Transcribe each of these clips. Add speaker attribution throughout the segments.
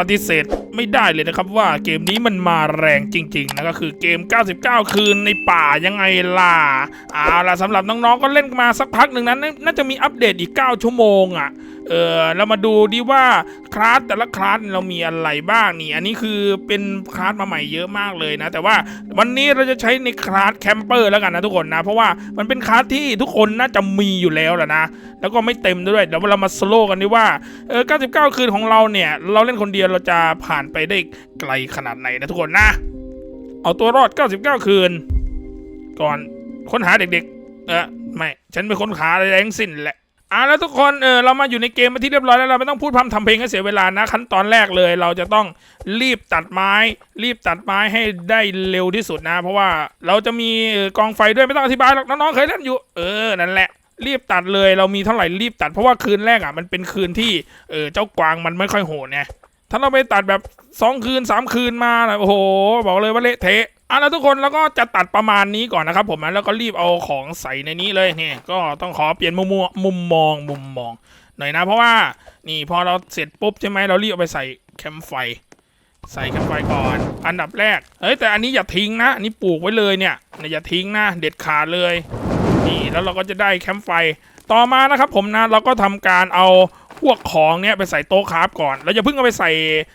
Speaker 1: ปฏิเสธไม่ได้เลยนะครับว่าเกมนี้มันมาแรงจริงๆนะก็คือเกม 99 คืนในป่ายังไงล่ะเอาล่ะสำหรับน้องๆก็เล่นมาสักพักหนึ่งนั้น น่าจะมีอัปเดตอีก 9 ชั่วโมงอะเออเรามาดูดีว่าคลาสแต่ละคลาสเรามีอะไรบ้างนี่ อันนี้คือเป็นคลาสมาใหม่เยอะมากเลยนะ แต่ว่าวันนี้เราจะใช้ในคลาสแคมเปอร์แล้วกันนะทุกคนนะ เพราะว่ามันเป็นคลาสที่ทุกคนน่าจะมีอยู่แล้วแหละนะ แล้วก็ไม่เต็มด้วยเดี๋ยวเรามาสโลวกันดีว่าเออ99 คืนของเราเนี่ย เราเล่นคนเดียวเราจะผ่านไปได้ไกลขนาดไหนนะทุกคนนะ เอาตัวรอด 99 คืน ก่อนค้นหาเด็กๆ เออไม่ ฉันเป็นคนขาอะไรทั้งสิ้นแหละ อะแล้วทุกคนเออเรามาอยู่ในเกมมาที่เรียบร้อยแล้วเราไม่ต้องพูดพร่ำทำเพลงให้เสียเวลานะขั้นตอนแรกเลย เราจะต้องรีบตัดไม้ รีบตัดไม้ให้ได้เร็วที่สุดนะ เพราะว่าเราจะมีออกองไฟด้วยไม่ต้องอธิบายหรอกน้องๆเคยเล่นอยู่ เออนั่นแหละรีบตัดเลยเรามีเท่าไหร่รีบตัดเพราะว่าคืนแรกอะมันเป็นคืนที่เออเจ้ากวางมันไม่ค่อยโหดไงถ้าเราไปตัดแบบสองคืนสามคืนมาโอ้โห บอกเลยว่าเละเทะ อะแล้วทุกคนแล้วก็จะตัดประมาณนี้ก่อนนะครับผมนะแล้วก็รีบเอาของใส่ในนี้เลยเนี่ยก็ต้องขอเปลี่ยนมุมมองมุมมองมุมมองหน่อยนะเพราะว่านี่พอเราเสร็จปุ๊บใช่ไหมเรารีบเอาไปใส่แคมป์ไฟ ใส่แคมป์ไฟก่อน อันดับแรกเฮ้ยแต่อันนี้อย่าทิ้งนะอันนี้ปลูกไว้เลยเนี่ยอย่าทิ้งนะเด็ดขาดเลยนี่แล้วเราก็จะได้แคมป์ไฟต่อมานะครับผมนะเราก็ทำการเอาพวกของเนี้ยไปใส่โต๊ะคราฟก่อนเราจะเพิ่งเอาไปใส่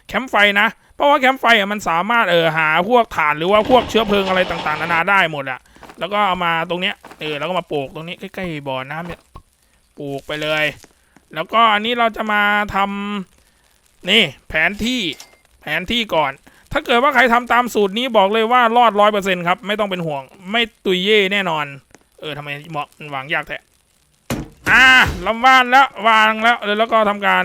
Speaker 1: แคมป์ไฟนะ เพราะว่าแคมป์ไฟอะมันสามารถเออหาพวกถ่านหรือว่าพวกเชื้อเพลิงอะไรต่างๆนานาได้หมดอะแล้วก็เอามาตรงเนี้ยเออแล้วก็มาปลูกตรงนี้ใกล้ๆบ่อน้ำเนี่ยปลูกไปเลย แล้วก็อันนี้เราจะมาทำนี่แผนที่แผนที่ก่อน ถ้าเกิดว่าใครทำตามสูตรนี้บอกเลยว่ารอดร้อยเปอร์เซ็นต์ครับ ไม่ต้องเป็นห่วง ไม่ตุยเย่แน่นอน เออทำไมเหมาะมันวางยากแท้อ่าลำวานแล้ววางแล้วแล้วก็ทำการ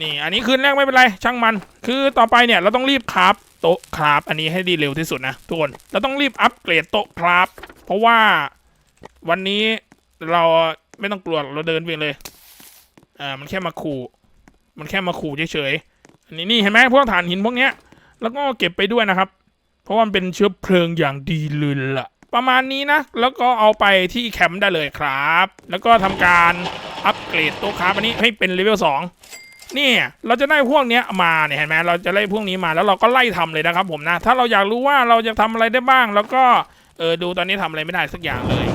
Speaker 1: นี่อันนี้คืนแรกไม่เป็นไรช่างมัน คือต่อไปเนี่ยเราต้องรีบคราฟโต๊ะคราฟอันนี้ให้ดีเร็วที่สุดนะทุกคนเราต้องรีบอัปเกรดโต๊ะคราฟเพราะว่าวันนี้เราไม่ต้องกลัวเราเดินไปเลยอ่ามันแค่มาขู่ มันแค่มาขู่เฉยๆอันนี้นี่เห็นไหมพวกถ่านหินพวกเนี้ยแล้วก็เก็บไปด้วยนะครับ เพราะว่ามันเป็นเชื้อเพลิงอย่างดีเลยล่ะ ประมาณนี้นะ แล้วก็เอาไปที่แคมป์ได้เลยครับ แล้วก็ทำการอัปเกรดโต๊ะคราฟอันนี้ให้เป็นเลเวล2 นี่เราจะได้พวกเนี้ยมาเนี่ยเห็นไหมเราจะไล่พวกนี้มาแล้วเราก็ไล่ทำเลยนะครับผมนะ ถ้าเราอยากรู้ว่าเราจะทำอะไรได้บ้าง แล้วก็เออดูตอนนี้ทำอะไรไม่ได้สักอย่างเลย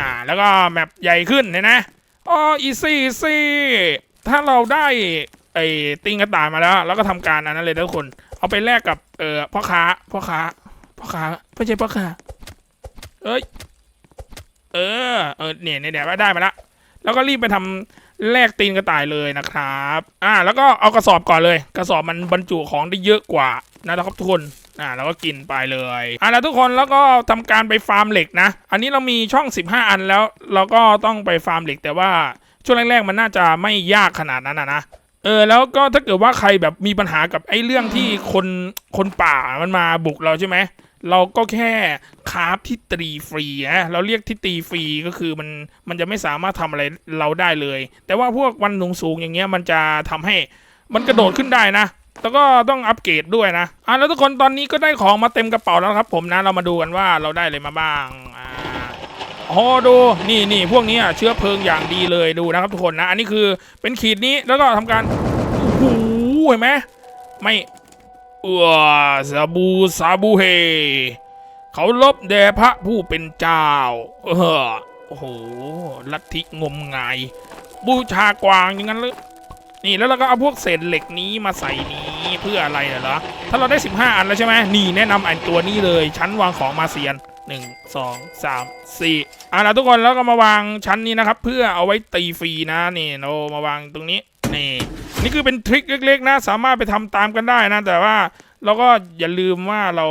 Speaker 1: นะแล้วก็แมปใหญ่ขึ้นเห็นไหมอ๋ออีซี่ซี่ถ้าเราได้ไอ้ติงกระต่ายมาแล้วแล้วก็ทำการอันนั้นเลยทุกคน เอาไปแลกกับเออพ่อค้าพ่อค้าพ่อค้าไม่ใช่พ่อค้าเอ้ยเออเออเนี่ยเนี่ยเดี๋ยวได้มาละแล้วก็รีบไปทำ แลกตีนกระต่ายเลยนะครับ อ่า แล้วก็เอากระสอบก่อนเลย กระสอบมันบรรจุของได้เยอะกว่านะครับทุกคนอ่าแล้วก็กินไปเลยอ่าแล้วทุกคนแล้วก็ทำการไปฟาร์มเหล็กนะ อันนี้เรามีช่อง 15 อันแล้ว เราก็ต้องไปฟาร์มเหล็ก แต่ว่าช่วงแรกๆมันน่าจะไม่ยากขนาดนั้นนะนะเออแล้วก็ถ้าเกิดว่าใครแบบมีปัญหากับไอ้เรื่องที่คนคนป่ามันมาบุกเราใช่ไหม เราก็แค่คาราฟที่ตีฟรีนะเราเรียกที่ตีฟรีก็คือมันมันจะไม่สามารถทำอะไรเราได้เลย แต่ว่าพวกวันสูงสูงๆอย่างเงี้ยมันจะทำให้มันกระโดดขึ้นได้นะแล้วก็ต้องอัปเกรดด้วยนะอะแล้วทุกคนตอนนี้ก็ได้ของมาเต็มกระเป๋าแล้วครับ ผมนะเรามาดูกันว่าเราได้อะไรมาบ้างอ่าโอ้ดูนี่นี่พวกนี้อะเชื้อเพลิงอย่างดีเลยดูนะครับทุกคนนะ อันนี้คือเป็นขีดนี้แล้วก็ทำการโอ้โหเห็นไหมไม่ เออซาบูซาบูเฮ เขาลบแด่พระผู้เป็นเจ้า เออโอ้โห ลัทธิงมงาย บูชากวางอย่างนั้นเลยนี่แล้วเราก็เอาพวกเศษเหล็กนี้มาใส่นี้เพื่ออะไรเหรอ ถ้าเราได้ 15 อันแล้วใช่ไหมนี่แนะนำอันตัวนี้เลย ชั้นวางของมาเซียนหนึ่งสองสามสี่อะนะทุกคนแล้วก็มาวางชั้นนี้นะครับ เพื่อเอาไว้ตีฟรีนะนี่เรามาวางตรงนี้ นี่นี่คือเป็นทริคเล็ก ๆ นะ สามารถไปทำตามกันได้นะ แต่ว่าเราก็อย่าลืมว่าเรา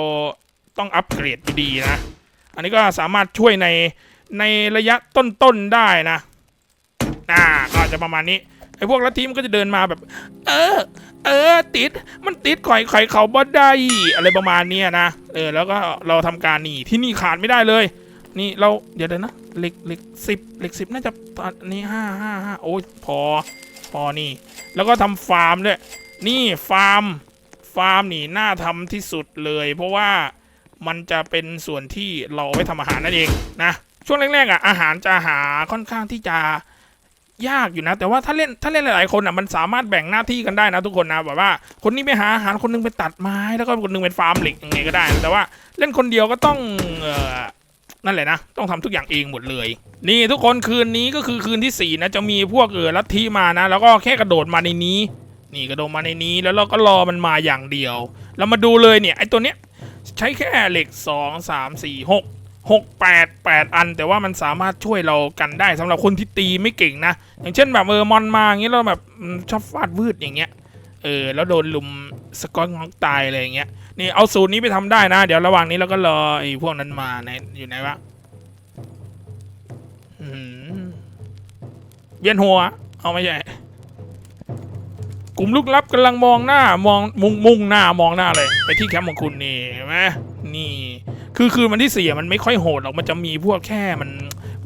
Speaker 1: ต้องอัปเกรดดีนะ อันนี้ก็สามารถช่วยในในระยะต้นๆได้นะอ่าก็จะประมาณนี้ไอ้พวกลัทธิมันก็จะเดินมาแบบ เออ เออ ติด มันติดข่อยข่อยเขาบ่ได้อะไรประมาณนี้นะ เออ แล้วก็เราทำการนี่ที่นี่ขาดไม่ได้เลย นี่เราเดี๋ยวเดี๋ยวนะเหล็กเหล็กสิบเหล็กสิบน่าจะตอนนี้ห้าห้าห้าโอ้ยพอ พอนี่ แล้วก็ทำฟาร์มด้วย นี่ฟาร์ม ฟาร์มนี่น่าทำที่สุดเลย เพราะว่ามันจะเป็นส่วนที่เราไว้ทำอาหารนั่นเองนะ ช่วงแรกๆอะอาหารจะหาค่อนข้างที่จะยากอยู่นะ แต่ว่าถ้าเล่นถ้าเล่นหลายๆคนอะมันสามารถแบ่งหน้าที่กันได้นะทุกคนนะแบบว่าคนนี้ไปหาอาหารคนนึงไปตัดไม้แล้วก็คนนึงเป็นฟาร์มเหล็กยังไงก็ได้นะแต่ว่าเล่นคนเดียวก็ต้องเอ่อ นั่นแหละนะ ต้องทำทุกอย่างเองหมดเลย นี่ทุกคนคืนนี้ก็คือคืนที่สี่นะ จะมีพวกเออลัทธิมานะ แล้วก็แค่กระโดดมาในนี้ นี่กระโดดมาในนี้แล้วเราก็รอมันมาอย่างเดียว เรามาดูเลยเนี่ยไอ้ตัวเนี้ยใช้แค่เหล็กสองสามสี่หกหกแปดแปดอัน แต่ว่ามันสามารถช่วยเรากันได้สำหรับคนที่ตีไม่เก่งนะ อย่างเช่นแบบเออมอนมาอย่างเงี้ยเราแบบชอบฟาดวืดอย่างเงี้ยเออแล้วโดนลุม สกอตงอกตายอะไรอย่างเงี้ยนี่เอาสูตรนี้ไปทำได้นะ เดี๋ยวระหว่างนี้เราก็รอไอ้พวกนั้นมาในอยู่ไหนวะอืมเวียนหัว เอาไม่ใช่กลุ่มลึกลับกำลังมองหน้ามองมุงมุงหน้ามองหน้าเลย ไปที่แคมป์ของคุณนี่เห็นไหมนี่ คือคือมันที่เสียมันไม่ค่อยโหดหรอกมันจะมีพวกแค่มัน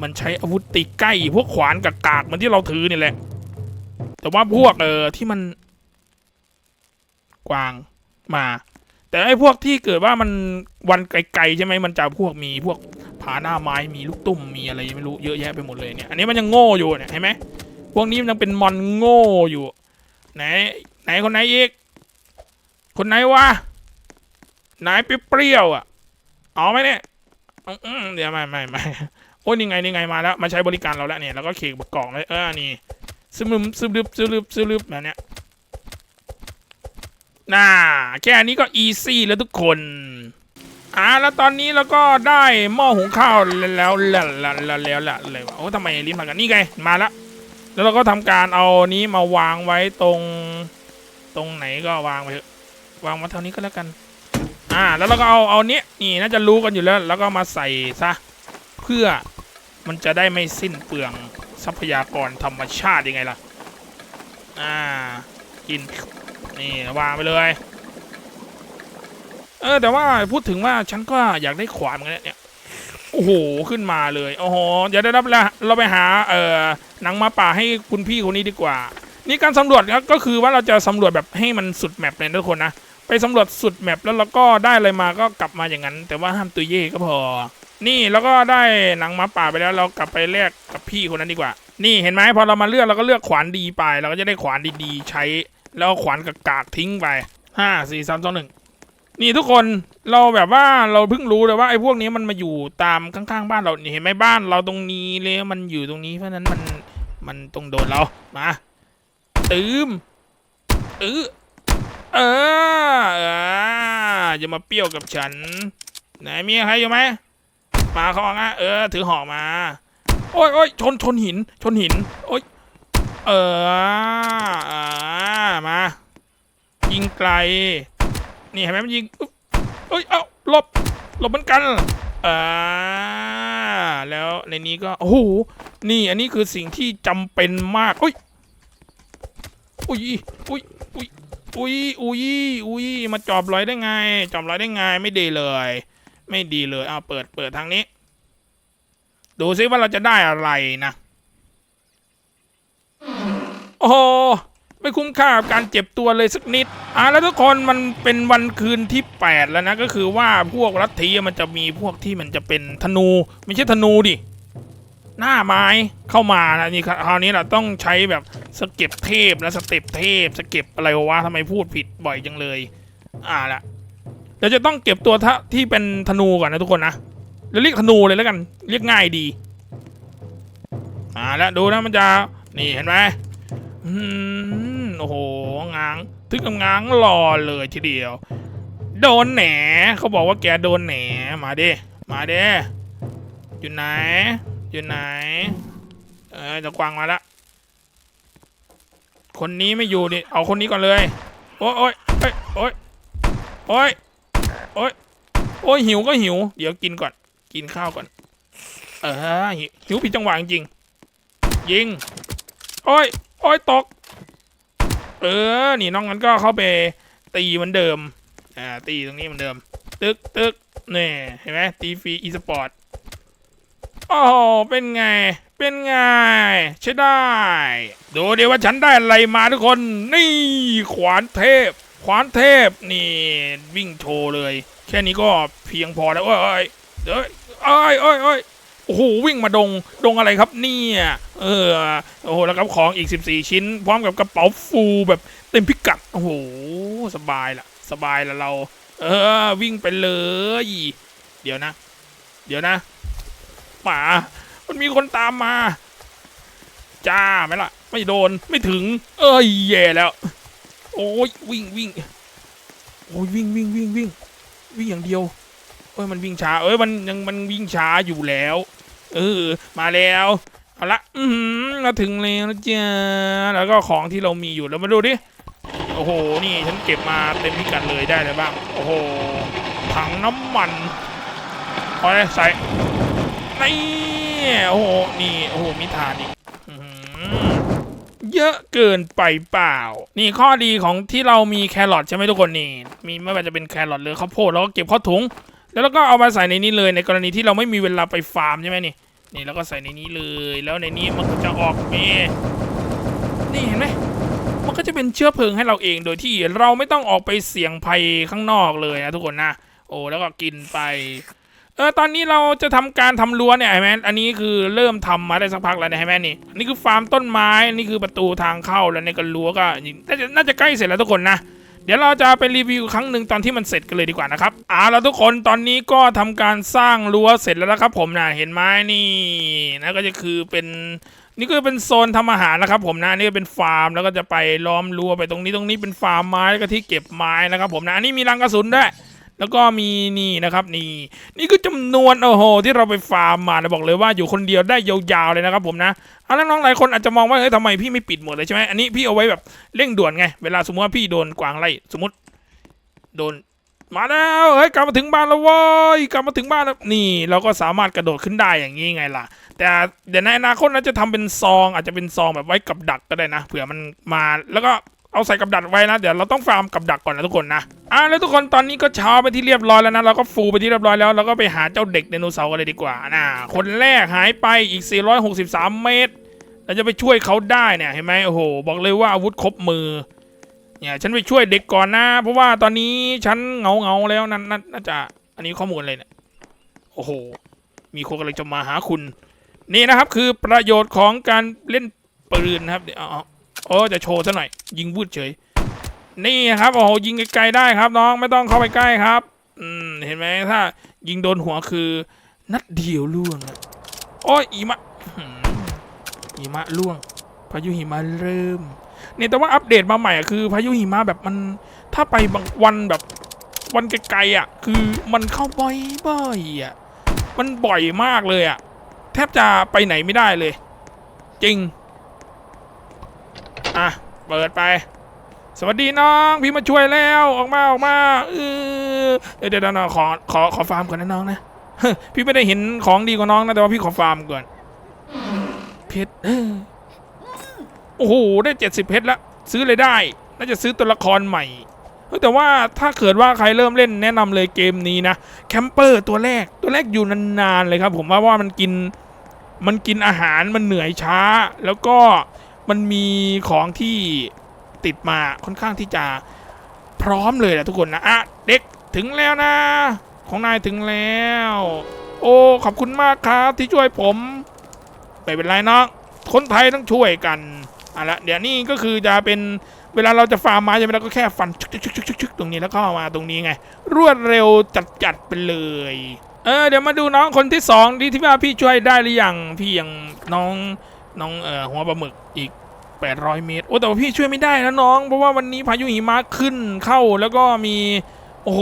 Speaker 1: มันใช้อาวุธตีใกล้ พวกขวานกับกากๆมันที่เราถือนี่แหละ แต่ว่าพวกเออที่มัน กวางมา แต่ไอ้พวกที่เกิดว่ามันวันไกลๆใช่ไหมมันจะพวกมีพวกผาหน้าไม้มีลูกตุ้มมีอะไรไม่รู้เยอะแยะไปหมดเลยเนี่ยอันนี้มันยังโง่อยู่เนี่ยเห็นไหมพวกนี้มันยังเป็นมอนโง่อยู่ไหนไหนคนไหนอีกคนไหนวะไหนเปรี้ยวอะเอาไหมเนี่ยเดี๋ยวไม่ไม่ไม่โอ้ยนี่ไงนี่ไงมาแล้วมาใช้บริการเราแล้วเนี่ยแล้วก็เคกบักกล่องเลยเออนี่ซึมซึมซึมลึบซึมลึบซึมลึบแบบเนี้ย น่าแค่นี้ก็อีซี่แล้วทุกคนอ่าแล้วตอนนี้เราก็ได้หม้อหุงข้าวแล้วแล้วแล้วแล้วแล้วแล้วเลยวะโอ้ทำไมลิ้นพันกันนี่ไงมาแล้วแล้วเราก็ทำการเอานี้มาวางไว้ตรง ตรงไหนก็วางไปเถอะวางมาเท่านี้ก็แล้วกัน อ่า แล้วเราก็เอาเอาเนี้ยนี่น่าจะรู้กันอยู่แล้ว แล้วก็มาใส่ซะเพื่อมันจะได้ไม่สิ้นเปลืองทรัพยากรธรรมชาติยังไงล่ะ อ่ากิน นี่วางไปเลย เออแต่ว่าพูดถึงว่าฉันก็อยากได้ขวานเหมือนกันเนี่ยโอ้โหขึ้นมาเลยโอ้โหเดี๋ยวได้รับแล้วเราไปหาเอ่อหนังมาป่าให้คุณพี่คนนี้ดีกว่า นี่การสำรวจครับก็คือว่าเราจะสำรวจแบบให้มันสุดแมปเลยทุกคนนะไปสำรวจสุดแมปแล้วเราก็ได้อะไรมาก็กลับมาอย่างนั้น แต่ว่าห้ามตัวเย่ก็พอ นี่แล้วก็ได้หนังมาป่าไปแล้วเรากลับไปแลกกับพี่คนนั้นดีกว่า นี่เห็นไหมพอเรามาเลือกเราก็เลือกขวานดีไป เราก็จะได้ขวานดีๆ ใช้ แล้วขวานกากทิ้งไปห้าสี่สามสองหนึ่งนี่ทุกคนเราแบบว่าเราเพิ่งรู้เลยว่าไอ้พวกนี้มันมาอยู่ตามข้างๆบ้านเราเห็นไหมบ้านเราตรงนี้เลยมันอยู่ตรงนี้เพราะนั้นมันมันตรงโดนเรามาตืมเออเออเอออย่ามาเปรี้ยวกับฉัน ไหนมีใครอยู่ไหมมาเขาอะเออ ถือหอกมา โอ้ยโอ้ยชนชนหิน ชนหิน โอ้ย เอออ่ามา ยิงไกล นี่เห็นไหมมันยิงอุ๊บเอ้ย เอ้าหลบ หลบเหมือนกันอ่าแล้วในนี้ก็ โอ้โห นี่อันนี้คือสิ่งที่จำเป็นมากอุ้ย อุ้ย อุ้ย อุ้ย อุ้ย อุ้ย อุ้ย มาจอบลอยได้ไง จอบลอยได้ไง ไม่ดีเลย ไม่ดีเลย เอาเปิด เปิดทางนี้ ดูซิว่าเราจะได้อะไรนะ โอ้ไม่คุ้มค่ากับการเจ็บตัวเลยสักนิด อะแล้วทุกคนมันเป็นวันคืนที่ 8 แล้วนะ ก็คือว่าพวกลัทธิมันจะมีพวกที่มันจะเป็นธนู ไม่ใช่ธนูดิ หน้าไม้เข้ามานะนี่คราวนี้เราต้องใช้แบบสเก็บเทพและสเต็ปเทพสเก็บอะไรวะทำไมพูดผิดบ่อยจังเลย อ่าละเดี๋ยวจะต้องเก็บตัวทะที่เป็นธนูก่อนนะทุกคนนะเราเรียกธนูเลยแล้วกัน เรียกง่ายดี อ่าแล้วดูนะมันจะนี่เห็นไหม อืมโอ้โหง้างถึงกับง้างรอเลยทีเดียว โดนแหนเขาบอกว่าแกโดนแหนมาเด้มาเด้อยู่ไหน อยู่ไหน เออจะกวางมาละคนนี้ไม่อยู่นี่เอาคนนี้ก่อนเลย โอ้ยโอ้ยโอ้ยโอ้ยโอ้ยโอ้ยหิวก็หิว เดี๋ยวกินก่อน กินข้าวก่อน เออหิวผิดจังหวะจริงยิง โอ้ย โอ้ยตก เออ นี่น้องนั้นก็เข้าไปตีเหมือนเดิม อ่า ตีตรงนี้เหมือนเดิม ตึกตึกนี่เห็นไหมตีฟรีอีสปอร์ตโอ้โหเป็นไง เป็นไง ใช่ได้ ดูเดี๋ยวว่าฉันได้อะไรมาทุกคน นี่ขวานเทพ ขวานเทพ นี่วิ่งโชว์เลย แค่นี้ก็เพียงพอแล้วโอ้ยเอ้ยเอ้ยเอ้ยเอ้ยเอ้ย โอ้โหวิ่งมาดงดงอะไรครับเนี่ยเออโอ้โหแล้วก็ของอีก 14 ชิ้น พร้อมกับกระเป๋าฟูแบบเต็มพิกัดโอ้โหสบายละสบายละเรา เออ วิ่งไปเลย เดี๋ยวนะ เดี๋ยวนะหมามันมีคนตามมา จ้าไหมล่ะ ไม่โดนไม่ถึง เอ้ยแย่แล้ว โอ้ยวิ่งวิ่งโอ้ยวิ่งวิ่งวิ่งวิ่งวิ่งอย่างเดียวเอ้ยมันวิ่งช้า เอ้ยมันยังมันวิ่งช้าอยู่แล้ว เออ มาแล้ว เอาละ อือหือเราถึงแล้วนะจ้าแล้วก็ของที่เรามีอยู่แล้วมาดูดิ โอ้โห นี่ฉันเก็บมาเต็มพิกัดเลยได้เลยบ้าง โอ้โห ถังน้ำมันเอาเลยใส่นี่โอ้โห นี่ โอ้โห มีฐานอีกเยอะเกินไปเปล่า นี่ข้อดีของที่เรามีแครอทใช่ไหมทุกคนนี่ มีไม่ว่าจะเป็นแครอทหรือข้าวโพดเราก็เก็บข้าวถุง แล้วเราก็เอามาใส่ในนี้เลยในกรณีที่เราไม่มีเวลาไปฟาร์มใช่ไหมนี่นี่แล้วก็ใส่ในนี้เลย แล้วในนี้มันก็จะออกเมนี่เห็นไหมมันก็จะเป็นเชื้อเพลิงให้เราเองโดยที่เราไม่ต้องออกไปเสี่ยงภัยข้างนอกเลยนะทุกคนนะโอ้แล้วก็กินไปเออตอนนี้เราจะทำการทำรั้วเนี่ยเห็นไหมอันนี้คือเริ่มทำมาได้สักพักแล้วนะเห็นไหมนี่อันนี้คือฟาร์มต้นไม้นนี่คือประตูทางเข้าแล้วในกรั้วก็น่าจะน่าจะใกล้เสร็จแล้วทุกคนนะ เดี๋ยวเราจะไปรีวิวครั้งหนึ่งตอนที่มันเสร็จกันเลยดีกว่านะครับอ่าละทุกคนตอนนี้ก็ทำการสร้างรั้วเสร็จแล้วนะครับ ผมนะเห็นไหมนี่นะก็จะคือเป็นนี่ก็เป็นโซนทำอาหารนะครับ ผมนะนนี่ก็เป็นฟาร์มแล้วก็จะไปล้อมรั้วไปตรงนี้ตรงนี้เป็นฟาร์มไม้แล้วก็ที่เก็บไม้นะครับ ผมนะอันนี้มีรังกระสุนด้วย แล้วก็มีนี่นะครับนี่นี่คือจำนวนโอ้โหที่เราไปฟาร์มมานะบอกเลยว่าอยู่คนเดียวได้ยาวๆเลยนะครับผมนะเอาแล้วน้องหลายคนอาจจะมองว่าเฮ้ยทำไมพี่ไม่ปิดหมดเลยใช่ไหมอันนี้พี่เอาไว้แบบเร่งด่วนไงเวลาสมมติว่าพี่โดนกวางไล่สมมติโดนมาแล้วเฮ้ยกลับมาถึงบ้านแล้วว้ยกลับมาถึงบ้านแล้วนี่เราก็สามารถกระโดดขึ้นได้อย่างนี้ไงล่ะ แต่เดี๋ยวในอนาคตนะจะทำเป็นซองอาจจะเป็นซองแบบไว้กับดักก็ได้นะเผื่อมันมาแล้วก็ เอาใส่กับดักไว้นะ เดี๋ยวเราต้องฟาร์มกับดักก่อนนะทุกคนนะอะแล้วทุกคนตอนนี้ก็เช้าไปที่เรียบร้อยแล้วนะเราก็ฟูไปที่เรียบร้อยแล้วเราก็ไปหาเจ้าเด็กไดโนเสาร์กันเลยดีกว่านะคนแรกหายไปอีก 463 เมตรเราจะไปช่วยเขาได้เนี่ยเห็นไหมโอ้โหบอกเลยว่าอาวุธครบมือเนี่ยฉันไปช่วยเด็กก่อนนะ เพราะว่าตอนนี้ฉันเงาเงาแล้วนั่นนั่นน่าจะอันนี้ข้อมูลอะไรเนี่ยโอ้โห มีคนกำลังจะมาหาคุณ นี่นะครับคือประโยชน์ของการเล่นปืนนะครับเดี๋ยวอาเอา โอ้จะโชว์ซะหน่อย ยิงวืดเฉย นี่ครับโอ้โหยิงไกลๆได้ครับ น้องไม่ต้องเข้าไปใกล้ครับ อืมเห็นไหมถ้า ยิงโดนหัวคือ นัดเดียวล่วงอะโอ้ยอีมะหิมะล่วง พายุหิมะเริ่มเนี่ยแต่ว่าอัปเดตมาใหม่อะคือ พายุหิมะแบบมัน ถ้าไปบางวันแบบวันไกลๆอะ คือมันเข้าบ่อยๆอะมันบ่อยมากเลยอะ แทบจะไปไหนไม่ได้เลย จริง อะ เปิดไป สวัสดีน้อง พี่มาช่วยแล้ว ออกมาออกมาเออเดี๋ยวเดี๋ยวเดี๋ยวขอขอขอฟาร์มก่อนนะน้องนะพี่ไม่ได้เห็นของดีกว่าน้องนะแต่ว่าพี่ขอฟาร์มก่อน เพชรโอ้โหได้เจ็ดสิบเพชรแล้วซื้อเลยได้ น่าจะซื้อตัวละครใหม่แต่ว่าถ้าเกิดว่าใครเริ่มเล่นแนะนำเลยเกมนี้นะแคมเปอร์ตัวแรกตัวแรกอยู่นานๆเลยครับ ผมว่าว่ามันกินมันกินอาหารมันเหนื่อยช้า แล้วก็ มันมีของที่ติดมาค่อนข้างที่จะพร้อมเลยแหละทุกคนนะอะเด็กถึงแล้วนะ ของนายถึงแล้ว โอ้ขอบคุณมากครับที่ช่วยผมไม่เป็นไรเนาะคนไทยต้องช่วยกันเอาละเดี๋ยวนี้ก็คือจะเป็นเวลาเราจะฟาร์มไม้ใช่ไหมเราก็แค่ฟันชึกชึกชึกชึกชึกชึกตรงนี้แล้วก็มาตรงนี้ไง รวดเร็วจัดจัดไปเลยเออเดี๋ยวมาดูน้องคนที่สองที่ที่ว่าพี่ช่วยได้หรือยังพี่ยังน้อง น้องเอ่อหัวปลาหมึกอีก 800 เมตร โอ้แต่ว่าพี่ช่วยไม่ได้นะน้อง เพราะว่าวันนี้พายุหิมะขึ้นเข้าแล้วก็มีโอ้โห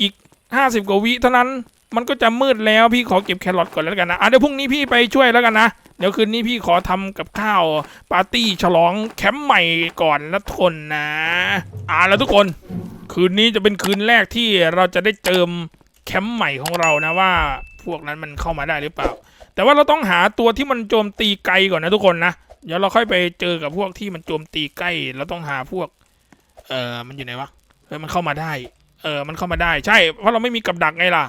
Speaker 1: อีก 50 กว่าวิเท่านั้นมันก็จะมืดแล้วพี่ขอเก็บแครอทก่อนแล้วกันนะอะเดี๋ยวพรุ่งนี้พี่ไปช่วยแล้วกันนะ เดี๋ยวคืนนี้พี่ขอทำกับข้าวปาร์ตี้ฉลองแคมป์ใหม่ก่อนละทนนะ อ่าแล้วทุกคน คืนนี้จะเป็นคืนแรกที่เราจะได้เจิมแคมป์ใหม่ของเรานะว่า พวกนั้นมันเข้ามาได้หรือเปล่า แต่ว่าเราต้องหาตัวที่มันโจมตีไกลก่อนนะทุกคนนะ เดี๋ยวเราค่อยไปเจอกับพวกที่มันโจมตีใกล้ เราต้องหาพวก เออมันอยู่ไหนวะเฮ้ยมันเข้ามาได้ เออ มันเข้ามาได้ ใช่ เพราะเราไม่มีกับดักไงล่ะ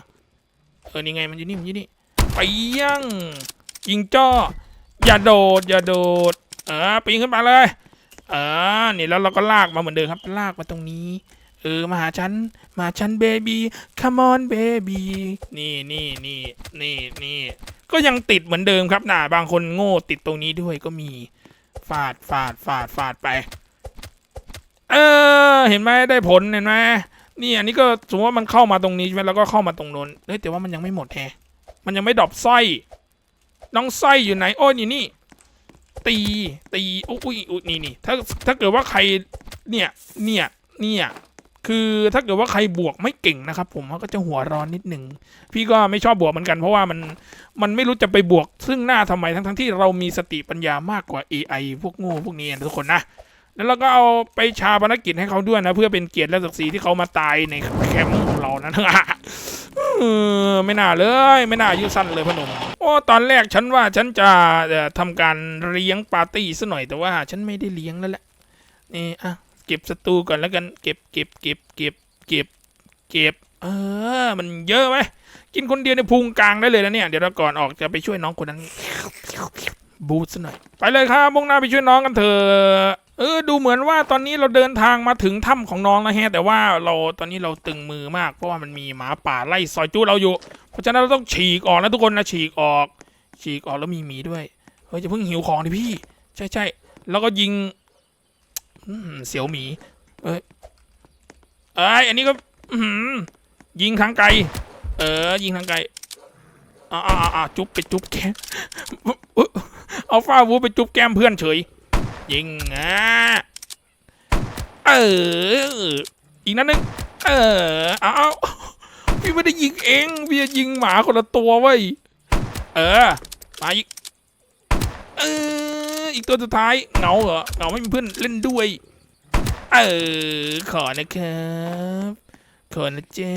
Speaker 1: เออ นี่ไง มันอยู่นี่ มันอยู่นี่ ไปยังยิงจ้อ อย่าโดด อย่าโดด เออปีนขึ้นมาเลย เออ นี่แล้วเราก็ลากมาเหมือนเดิมครับ ลากมาตรงนี้ เออ มาหาฉัน มาหาฉันเบบี้ come on baby นี่นี่นี่นี่นี่ ก็ยังติดเหมือนเดิมครับนะบางคนโง่ติดตรงนี้ด้วยก็มีฟาดฟาดฟาดฟาดไป เออ เห็นไหมได้ผลเห็นไหมนี่อันนี้ก็สมมติว่ามันเข้ามาตรงนี้ใช่ไหมแล้วก็เข้ามาตรงโน้นเฮ้ยแต่ว่ามันยังไม่หมดแฮมันยังไม่ดรอปสร้อย น้องสร้อยอยู่ไหนโอ้ยนี่นี่ตีตีอุ๊ยอุ๊ยอุ๊ยนี่นี่ถ้าถ้าเกิดว่าใครเนี่ยเนี่ยเนี่ย คือถ้าเกิดว่าใครบวกไม่เก่งนะครับ ผมมันก็จะหัวร้อนนิดหนึ่งพี่ก็ไม่ชอบบวกเหมือนกันเพราะว่ามันมันไม่รู้จะไปบวก ซึ่งหน้าทำไมทั้งทั้งที่เรามีสติปัญญามากกว่า AI พวกโง่พวกนี้ทุกคนนะแล้วเราก็เอาไปชาปนกิจให้เขาด้วยนะ เพื่อเป็นเกียรติและศักดิ์ศรีที่เขามาตายในแคมป์ของเรานะเออไม่น่าเลย ไม่น่าอายุสั้นเลยพนมโอ้ตอนแรกฉันว่าฉันจะเอ่อทำการเลี้ยงปาร์ตี้ซะหน่อยแต่ว่า ฉันไม่ได้เลี้ยงแล้วแหละนี่อะ เก็บศัตรูก่อนแล้วกัน เก็บเก็บเก็บเก็บเก็บเก็บ เออ มันเยอะไหมกินคนเดียวในพุงกลางได้เลยนะเนี่ย เดี๋ยวเราก่อนออกจะไปช่วยน้องคนนั้น บูทซะหน่อย ไปเลยครับมุ่งหน้าไปช่วยน้องกันเถอะเออ ดูเหมือนว่าตอนนี้เราเดินทางมาถึงถ้ำของน้องแล้วแฮะแต่ว่าเราตอนนี้เราตึงมือมาก เพราะว่ามันมีหมาป่าไล่ซอยจู้เราอยู่ เพราะฉะนั้นเราต้องฉีกออกนะทุกคนนะฉีกออก ฉีกออกแล้วมีหมีด้วยเฮ้ยจะเพิ่งหิวของดิพี่ ใช่ใช่แล้วก็ยิง เสียวหมี เอ้ยเอ้ยอันนี้ก็ยิงทางไกล เออ ยิงทางไกลอ่าอ่าจุ๊บไปจุ๊บแกเอาฟ้าวูไปจุ๊บแก้มเพื่อนเฉย ยิงอะเออ อีกนัดหนึง เออเอาเอาพี่ไม่ได้ยิงเองพี่จะยิงหมาคนละตัวเว้ เออ มาอีก เออ อีกตัวสุดท้ายเหงาเหรอเหงาไม่มีเพื่อนเล่นด้วย เออขอนะครับขอนะเจ๊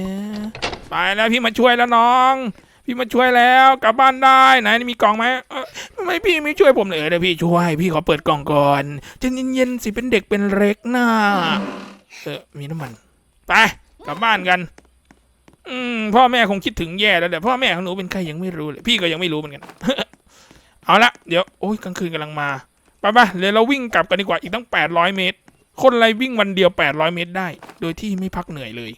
Speaker 1: ไปแล้วพี่มาช่วยแล้วน้อง พี่มาช่วยแล้วกลับบ้านได้ไหนมีกล่องไหมทำไมพี่ไม่ช่วยผมเลยเดี๋ยวพี่ช่วย พี่ขอเปิดกล่องก่อนใจะเย็นๆสิเป็นเด็กเป็นเล็กนะเออมีน้ำมันไปกลับบ้านกันอืมพ่อแม่คงคิดถึงแย่แล้วแต่พ่อแม่ของหนูเป็นใครยังไม่รู้เลยพี่ก็ยังไม่รู้เหมือนกัน เอาละเดี๋ยวโอ้ยกลางคืนกำลังมาไปไปเดี๋ยวเราวิ่งกลับกันดีกว่าอีกตั้ง 800 เมตร คนอะไรวิ่งวันเดียว 800 เมตรได้ โดยที่ไม่พักเหนื่อยเลย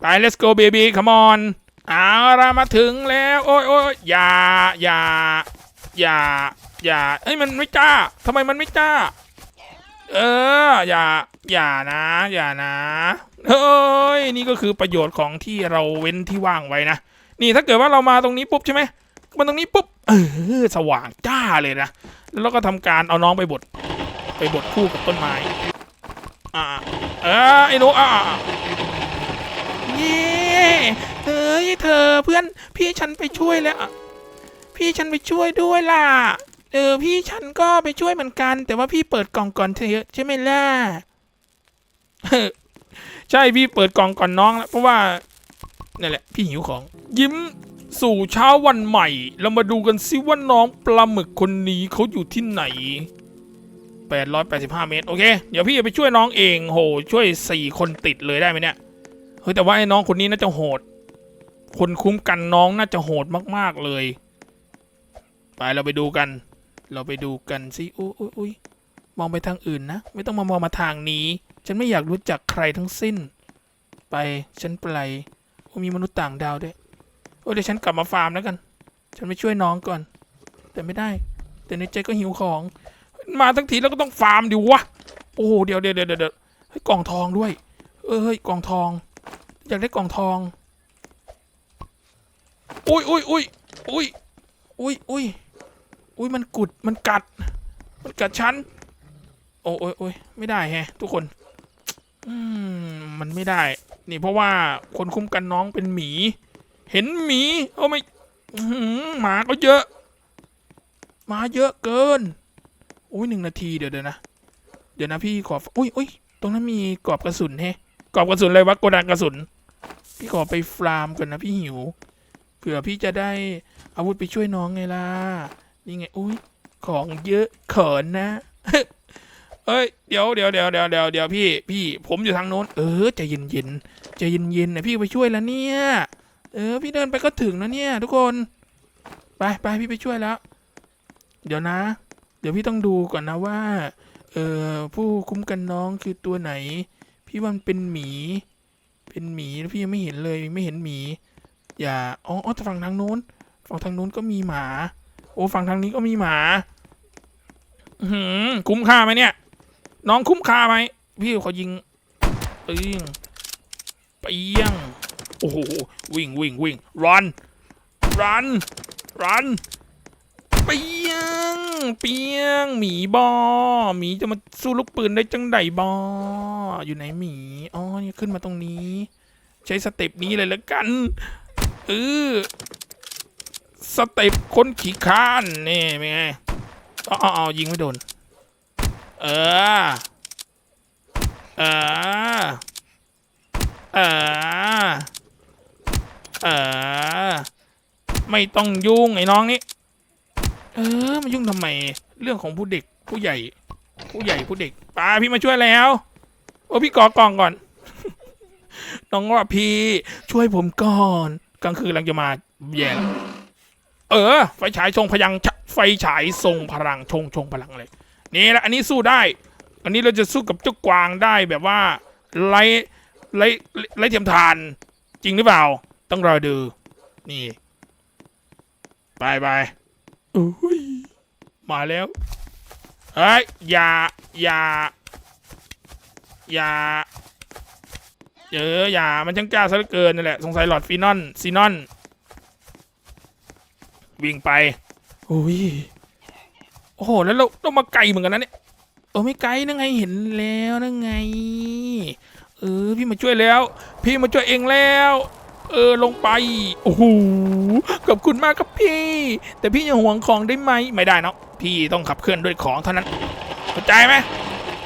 Speaker 1: ไป let's go baby come on เอาละมาถึงแล้ว โอ้ยโอ้ยอย่าอย่าอย่าอย่าเอ้ยมันไม่จ้าทำไมมันไม่จ้า เออ อย่า อย่านะ อย่านะเฮ้ยนี่ก็คือประโยชน์ของที่เราเว้นที่ว่างไว้นะ นี่ถ้าเกิดว่าเรามาตรงนี้ปุ๊บใช่ไหม มันตรงนี้ปุ๊บเออสว่างจ้าเลยนะ แล้วเราก็ทำการเอาน้องไปบดไปบดคู่กับต้นไม้อ่าเออไอ้หนูอ่าเย้เฮ้ยเธอเพื่อนพี่ฉันไปช่วยแล้วพี่ฉันไปช่วยด้วยล่ะเออพี่ฉันก็ไปช่วยเหมือนกัน แต่ว่าพี่เปิดกล่องก่อนเธอใช่ไหมล่ะใช่พี่เปิดกล่องก่อนน้องแล้วเพราะว่านั่นแหละพี่หิวของ ยิ้ม สู่เช้าวันใหม่ เรามาดูกันซิว่าน้องปลาหมึกคนนี้เขาอยู่ที่ไหน 885 เมตร โอเค เดี๋ยวพี่จะไปช่วยน้องเองโหช่วย 4 คนติดเลยได้ไหมเนี่ย เฮ้ย แต่ว่าไอ้น้องคนนี้น่าจะโหด คนคุ้มกันน้องน่าจะโหดมาก ๆ เลย ไปเราไปดูกัน เราไปดูกันสิอุ้ยอุ้ยมองไปทางอื่นนะ ไม่ต้องมามองมาทางนี้ ฉันไม่อยากรู้จักใครทั้งสิ้น ไปฉันไปโอ้มีมนุษย์ต่างดาวด้วย เดี๋ยวฉันกลับมาฟาร์มแล้วกัน ฉันไปช่วยน้องก่อน แต่ไม่ได้ แต่ในใจก็หิวของ มาทั้งทีแล้วก็ต้องฟาร์มดิวะ โอ้โห เดี๋ยวเดี๋ยวเดี๋ยวเดี๋ยวกล่องทองด้วยเฮ้ย กล่องทอง อยากได้กล่องทอง อุ้ยอุ้ยอุ้ยอุ้ยอุ้ยอุ้ยอุ้ย มันกุด มันกัด มันกัดฉัน โอ้ยโอ้ยโอ้ยไม่ได้แฮะ ทุกคน อืม มันไม่ได้ นี่เพราะว่าคนคุ้มกันน้องเป็นหมี เห็นหมีโอ้ไม่หมาก็เยอะหมาเยอะเกินอุ้ยหนึ่งนาทีเดี๋ยวเดี๋ยวนะ เดี๋ยวนะพี่ขออุ้ยอุ้ยตรงนั้นมีกรอบกระสุนแฮะกรอบกระสุนอะไรวะโกดังกระสุน พี่ขอไปฟาร์มก่อนนะพี่หิว เผื่อพี่จะได้อาวุธไปช่วยน้องไงล่ะ นี่ไง อุ้ยของเยอะเขินนะ เอ้ย เดี๋ยวเดี๋ยวเดี๋ยวเดี๋ยวเดี๋ยวเดี๋ยวพี่ พี่ ผมอยู่ทางโน้น เออใจเย็นเย็นใจเย็นเย็นนะพี่ไปช่วยแล้วเนี่ย เออ พี่เดินไปก็ถึงแล้วเนี่ย ทุกคน ไปไปพี่ไปช่วยแล้ว เดี๋ยวนะ เดี๋ยวพี่ต้องดูก่อนนะว่า เออผู้คุ้มกันน้องคือตัวไหน พี่ว่ามันเป็นหมี เป็นหมีแล้วพี่ยังไม่เห็นเลยไม่เห็นหมี อย่า อ๋ออ๋อแต่ฝั่งทางโน้น ฝั่งทางนู้นก็มีหมา โอ้ฝั่งทางนี้ก็มีหมา หือคุ้มค่าไหมเนี่ย น้องคุ้มค่าไหม พี่ขอยิงเอียงเปียง โอ้โหวิ่งวิ่งวิ่ง run run run เปียงเปียงหมีบอหมีจะมาสู้ลูกปืนได้จังไดบออยู่ไหนหมีอ๋อนี่ขึ้นมาตรงนี้ ใช้สเต็ปนี้เลยแล้วกันเออสเต็ปคนขี่ข้านนี่เป็นไงอ๋อ,อออยิงไม่โดน เออเออเออ เออ ไม่ต้องยุ่งไอ้น้องนี่ เออมายุ่งทำไม เรื่องของผู้เด็กผู้ใหญ่ ผู้ใหญ่ผู้เด็กป้าพี่มาช่วยแล้วโอ้พี่กอกล่องก่อน น้องว่าพี่ช่วยผมก่อนกลางคืนกำลังจะมาแย่แล้วเออ ไฟฉายทรงพลังไฟฉายทรงพลังชงชงพลังเลยนี่แหละอันนี้สู้ได้ อันนี้เราจะสู้กับเจ้ากวางได้แบบว่าไล่ไล่ไล่เทียมทานจริงหรือเปล่า ต้องรอดู นี่ไปไปอุ้ยมาแล้วเฮ้ยอย่าอย่าอย่าเอออย่ามันช่างกล้าซะเหลือเกินนั่นแหละ สงสัยหลอดฟีนอนซีนอน วิ่งไปอุ้ยโอ้โหแล้วเราต้องมาไกลเหมือนกันนะเนี่ยโอ้ไม่ไกลนะไงเห็นแล้วนะไง เออพี่มาช่วยแล้ว พี่มาช่วยเองแล้ว เออลงไป โอ้โหขอบคุณมากครับพี่ แต่พี่ยังห่วงของได้ไหมไม่ได้เนาะพี่ต้องขับเคลื่อนด้วยของเท่านั้น เข้าใจไหม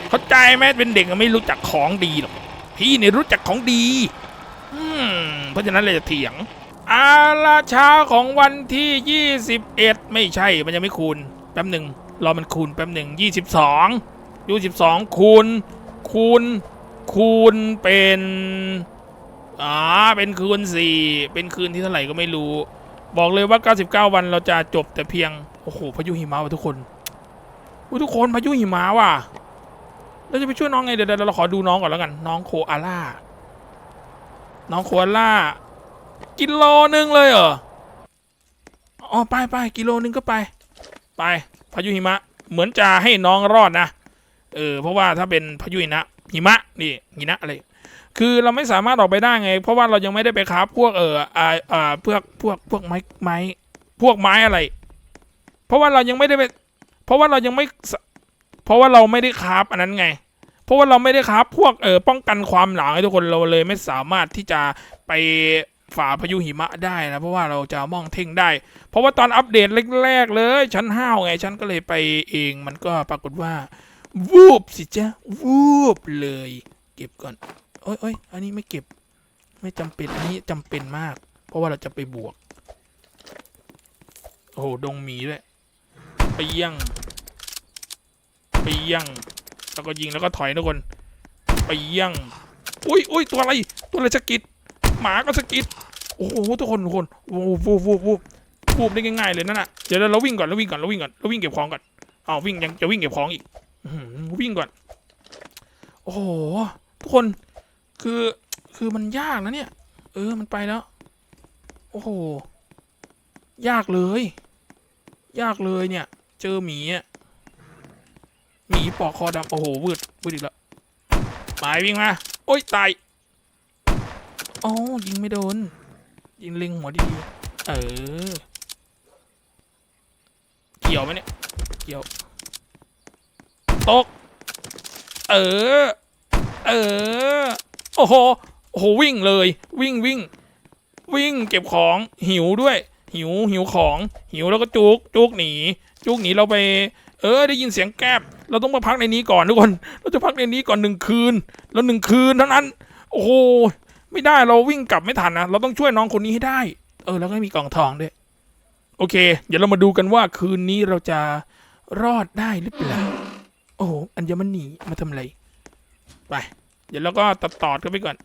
Speaker 1: เข้าใจไหมเป็นเด็กไม่รู้จักของดีหรอกพี่เนี่ยรู้จักของดี อืมเพราะฉะนั้นเลยจะเถียงอาราช้าของวันที่ 21 ไม่ใช่มันยังไม่คูณแป๊บหนึ่งรอมันคูณแป๊บหนึ่ง22 22คูณคูณคูณเป็น อ่าเป็นคืนสี่เป็นคืนที่เท่าไหร่ก็ไม่รู้ บอกเลยว่า 99 วันเราจะจบแต่เพียง โอ้โหพายุหิมะว่ะทุกคนอุ๊ยทุกคนพายุหิมะว่ะเราจะไปช่วยน้องไงเดี๋ยวเดี๋ยวเราขอดูน้องก่อนแล้วกัน น้องโคอาล่า น้องโคอาล่า กิโลนึงเลยเหรออ๋อไปไปกิโลนึงก็ไป ไปพายุหิมะ เหมือนจะให้น้องรอดนะเออเพราะว่าถ้าเป็นพายุหิมะหิมะนี่หิมะอะไร คือเราไม่สามารถออกไปได้ไง เพราะว่าเรายังไม่ได้ไปคราฟพวกเอออ่าอ่าพวกพวกพวกไม้ไม้พวกไม้อะไร เพราะว่าเรายังไม่ได้ไปเพราะว่าเรายังไม่ เพราะว่าเราไม่ได้คราฟอันนั้นไง เพราะว่าเราไม่ได้คราฟพวกเออป้องกันความหนาวให้ทุกคนเราเลยไม่สามารถที่จะไปฝ่าพายุหิมะได้นะเพราะว่าเราจะมองเท่งได้ เพราะว่าตอนอัปเดตแรกๆเลยฉันห้าวไงฉันก็เลยไปเองมันก็ปรากฏว่า วูบสิจ๊ะวูบเลย เก็บก่อน โอ้ยโอ้ยอันนี้ไม่เก็บ ไม่จำเป็น อันนี้จำเป็นมาก เพราะว่าเราจะไปบวก โอ้โห ดงหมีด้วยไปเยี่ยงไปเยี่ยงแล้วก็ยิงแล้วก็ถอยทุกคน ไปเยี่ยงอุ้ยอุ้ยตัวอะไร ตัวอะไรสกิดหมาก็สกิดโอ้โห ทุกคนทุกคนวูบวูบวูบวูบวูบได้ง่ายๆเลยนั่นน่ะ เดี๋ยวเราวิ่งก่อนเราวิ่งก่อนเราวิ่งก่อนเราวิ่งเก็บของก่อนอ้าววิ่งยังจะวิ่งเก็บของอีกวิ่งก่อน โอ้โห ทุกคน คือคือมันยากนะเนี่ย เออมันไปแล้ว โอ้โห ยากเลย ยากเลยเนี่ย เจอหมีอะหมีปอกคอดำโอ้โหวืดวืดอีกแล้วหมายวิ่งมา โอ้ยตายอ๋อยิงไม่โดน ยิงเล็งหัวดีเออ เกี่ยวไหมเนี่ย เกี่ยว ตก เออ เออ โอ้โหโอ้โหวิ่งเลย วิ่งวิ่ง วิ่งเก็บของหิวด้วย หิวหิวของ หิวแล้วก็จุกจุกหนี จุกหนีเราไป เออ ได้ยินเสียงแก๊บเราต้องมาพักในนี้ก่อนทุกคน เราจะพักในนี้ก่อนหนึ่งคืน แล้วหนึ่งคืนเท่านั้น โอ้โหไม่ได้เราวิ่งกลับไม่ทันนะเราต้องช่วยน้องคนนี้ให้ได้ เออ แล้วก็มีกล่องทองด้วยโอเค เดี๋ยวเรามาดูกันว่าคืนนี้เราจะรอดได้หรือเปล่า โอ้โหอัญมณีมาทำอะไร ไป เดี๋ยวเราก็ตัดตอดกันไปก่อน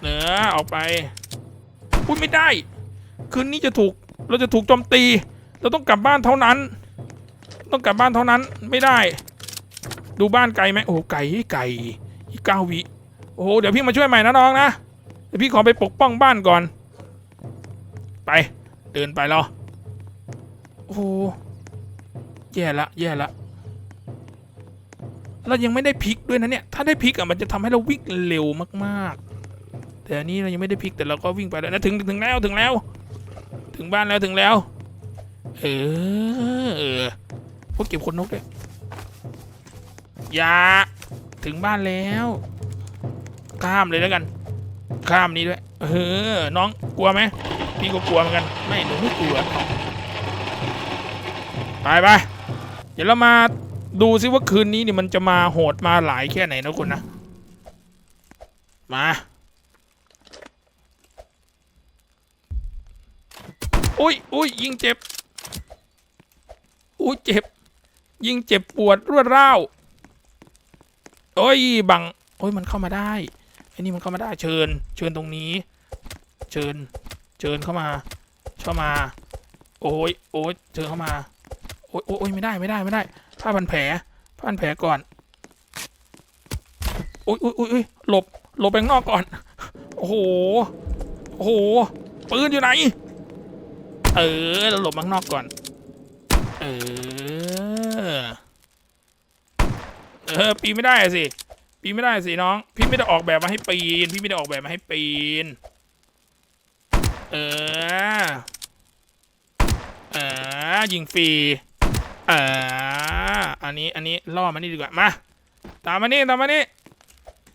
Speaker 1: เนื้อออกไปพูดไม่ได้ คืนนี้จะถูกเราจะถูกโจมตี เราต้องกลับบ้านเท่านั้น ต้องกลับบ้านเท่านั้นไม่ได้ ดูบ้านไกลไหมโอ้ไก่ไก่อีกเก้าวิโอ้เดี๋ยวพี่มาช่วยใหม่นะน้องนะเดี๋ยวพี่ขอไปปกป้องบ้านก่อน ไปเดินไปแล้วโอ้แย่ละแย่ละ เรายังไม่ได้พลิกด้วยนะเนี่ย ถ้าได้พลิกอะมันจะทำให้เราวิ่งเร็วมากๆ แต่อันนี้เรายังไม่ได้พลิกแต่เราก็วิ่งไปแล้วนะถึงถึงแล้วถึงแล้ว ถึงบ้านแล้วถึงแล้ว เออเออพวกเก็บขนนกด้วยอย่าถึงบ้านแล้วข้ามเลยแล้วกัน ข้ามนี้ด้วย เออ น้องกลัวไหมพี่ก็กลัวเหมือนกัน ไม่หนูไม่กลัวไปไปเดี๋ยวเรามา ดูซิว่าคืนนี้นี่มันจะมาโหดมาหลายแค่ไหนนะคุณนะ มา อุ้ยอุ้ยยิงเจ็บ อุ้ยเจ็บ ยิงเจ็บปวดรวดร้าวโอ้ยบัง โอ้ยมันเข้ามาได้ไอ้นี่มันเข้ามาได้เชิญ เชิญตรงนี้ เชิญ เชิญเข้ามาเข้ามา โอ้ยโอ้ยเชิญเข้ามา โอ้ยโอ้ยโอ้ยไม่ได้ไม่ได้ไม่ได้ ผ้าพันแผลผ้าพันแผลก่อนโอ้ยโอ้ยโอ้ยโอ้ยหลบหลบไปข้างนอกก่อนโอ้โหโอ้โหปืนอยู่ไหน เออเราหลบข้างนอกก่อน เออเออปีนไม่ได้สิปีนไม่ได้สิน้อง พี่ไม่ได้ออกแบบมาให้ปีน พี่ไม่ได้ออกแบบมาให้ปีน เออ เออยิงฟรี อออันนี้อันนี้ล่อมานี่ดีกว่ามาตามมานี่ตามมานี่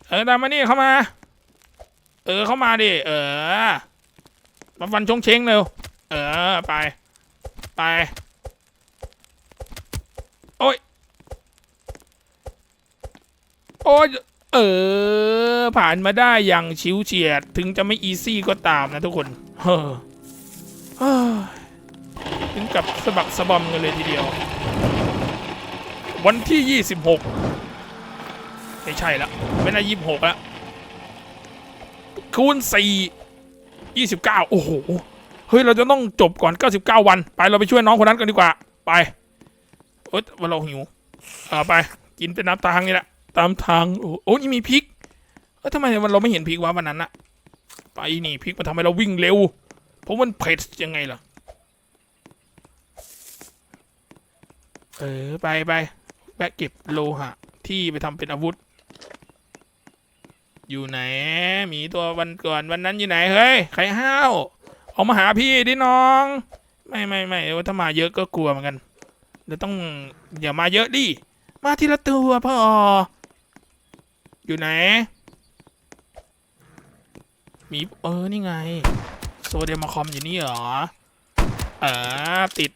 Speaker 1: เออตามมานี่เข้ามา เออเข้ามาดิเออมาฟันชงเชงเร็วเออไปไปโอ้ยโอ้ยเออ ผ่านมาได้อย่างชิวเฉียด ถึงจะไม่อีซี่ก็ตามนะทุกคนเอเฮ้อ ถึงกับสะบักสะบอมกันเลยทีเดียว วันที่ 26 ไม่ใช่ละไม่ได้26ละคูณ 4 29 โอ้โห เฮ้ย เราจะต้องจบก่อน 99 วัน ไปเราไปช่วยน้องคนนั้นกันดีกว่า ไป เอ้ยว่าเราหิวเอาไป กินเป็นน้ำทางนี่แหละ ตามทาง โอ้โอ้นี่มีพริก เอ้ยทำไมวันเราไม่เห็นพริกวะวันนั้นอะไปนี่พริกมันทำให้เราวิ่งเร็ว เพราะมันเผ็ดยังไงล่ะ เออ ไปไปแวะเก็บโลหะ ที่ไปทำเป็นอาวุธ อยู่ไหนหมีตัววันก่อนวันนั้นอยู่ไหน เฮ้ย ใครห้าวออกมาหาพี่ดิน้อง ไม่ไม่ไม่ถ้ามาเยอะก็กลัวเหมือนกันเดี๋ยวต้องอย่ามาเยอะดิ มาทีละตัวพ่อ อยู่ไหนมีเออ นี่ไง โซเดียมคอมอยู่นี่เหรอ เออติด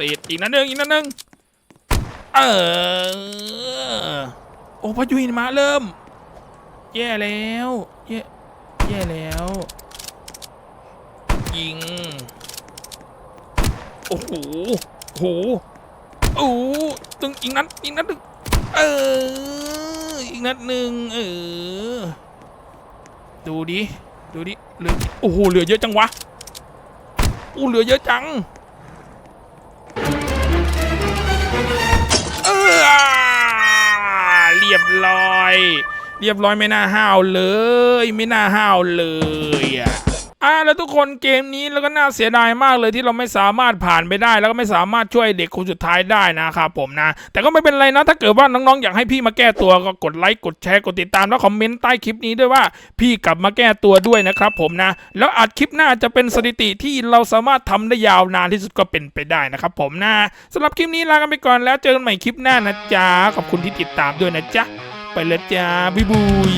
Speaker 1: ติดอีกนัดหนึ่งอีกนัดหนึ่งเออโอ้พายุหินมาเริ่ม แย่แล้วแย่แย่แล้วยิงโอ้โหโอ้โหโอ้หตึงอีกนัดอีกนัดหนึ่งเอออีกนัดหนึ่งเออดูดิดูดิเหลือโอ้โหเหลือเยอะจังวะโอ้เหลือเยอะจัง ร้อย เรียบร้อยไม่น่าห้าวเลย ไม่น่าห้าวเลยอะ อ่าแล้วทุกคนเกมนี้แล้วก็น่าเสียดายมากเลยที่เราไม่สามารถผ่านไปได้ แล้วก็ไม่สามารถช่วยเด็กคนสุดท้ายได้นะครับผมนะ แต่ก็ไม่เป็นไรนะถ้าเกิดว่าน้องๆอยากให้พี่มาแก้ตัวก็กดไลค์กดแชร์กดติดตามแล้วคอมเมนต์ใต้คลิปนี้ด้วยว่าพี่กลับมาแก้ตัวด้วยนะครับผมนะ แล้วอัดคลิปหน้าจะเป็นสถิติที่เราสามารถทำได้ยาวนานที่สุดก็เป็นไปได้นะครับผมนะสำหรับคลิปนี้ลากันไปก่อนแล้วเจอกันใหม่คลิปหน้านะจ๊ะขอบคุณที่ติดตามด้วยนะจ๊ะไปเลยจ้าบ๊ายบุย